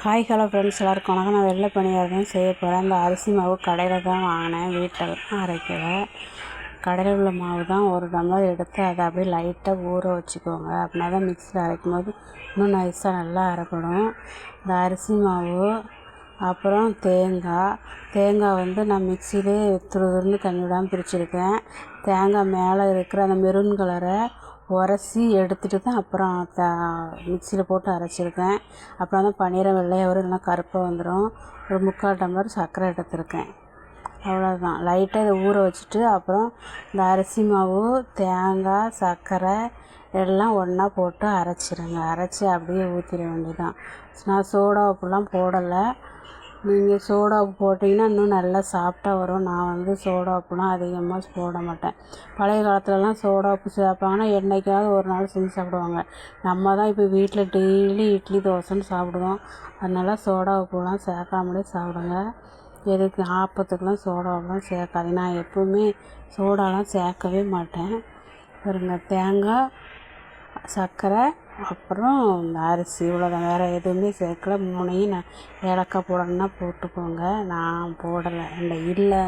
Hi hello friends எல்லாருக்கும் வணக்கம். நான் வெள்ளை பணியாரம் தான் செய்ய போகிறேன் அந்த அரிசி மாவு கடையில் தான் வாங்கினேன். வீட்டில் அரைக்கல. கடையில் உள்ள மாவு தான் ஒரு டம்ளர் எடுத்து அதை அப்படியே லைட்டாக ஊற வச்சுக்கோங்க. அப்படின்னா தான் மிக்சியில் அரைக்கும் போது இன்னும் நைஸாக நல்லா அரைப்படும். இந்த அரிசி மாவு அப்புறம் தேங்காய். தேங்காய் வந்து நான் மிக்சியிலே துருதுருன்னு கண்ணி தண்ணி விடாமல் பிரிச்சுருக்கேன். தேங்காய் மேலே இருக்கிற அந்த மெரூன் கலரை உரசி எடுத்துட்டு தான் அப்புறம் த மிக்சியில் போட்டு அரைச்சிருக்கேன். அப்புறம் தான் பன்னீரம் வெள்ளையாக வரும் இல்லைனா கருப்பாக வந்துடும் ஒரு முக்கால் டம்ளர் சர்க்கரை எடுத்திருக்கேன். அவ்வளோதான் லைட்டாக இதை ஊற வச்சுட்டு அப்புறம் இந்த அரிசி மாவு தேங்காய் சர்க்கரை எல்லாம் ஒன்றா போட்டு அரைச்சிருங்க. அரைச்சி அப்படியே ஊற்றிட வேண்டியதுதான். நான் சோடா உப்புலாம் போடலை. நீங்கள் சோடா உப்பு போட்டிங்கன்னா இன்னும் நல்லா சாஃப்டாக வரும். நான் வந்து சோடா உப்புலாம் அதிகமாக போட மாட்டேன். பழைய காலத்துலலாம் சோடா உப்பு சேர்ப்பாங்கன்னா என்றைக்காவது ஒரு நாள் செஞ்சு சாப்பிடுவாங்க. நம்ம தான் இப்போ வீட்டில் டெய்லி இட்லி தோசைன்னு சாப்பிடுவோம். அதனால் சோடா உப்புலாம் சேர்க்காமலே சாப்பிடுங்க. எதுக்கு ஆப்பத்துக்கெலாம் சோடாவெலாம் சேர்க்காது நான் எப்போவுமே சோடாலாம் சேர்க்கவே மாட்டேன். பாருங்கள் தேங்காய் சர்க்கரை அப்புறம் இந்த அரிசி இவ்வளோதான் வேறு எதுவுமே சேர்க்கல. மூணையும் நான் ஏலக்காய் போடணுன்னா போட்டுக்கோங்க. நான் போடலை. இல்லை இல்லை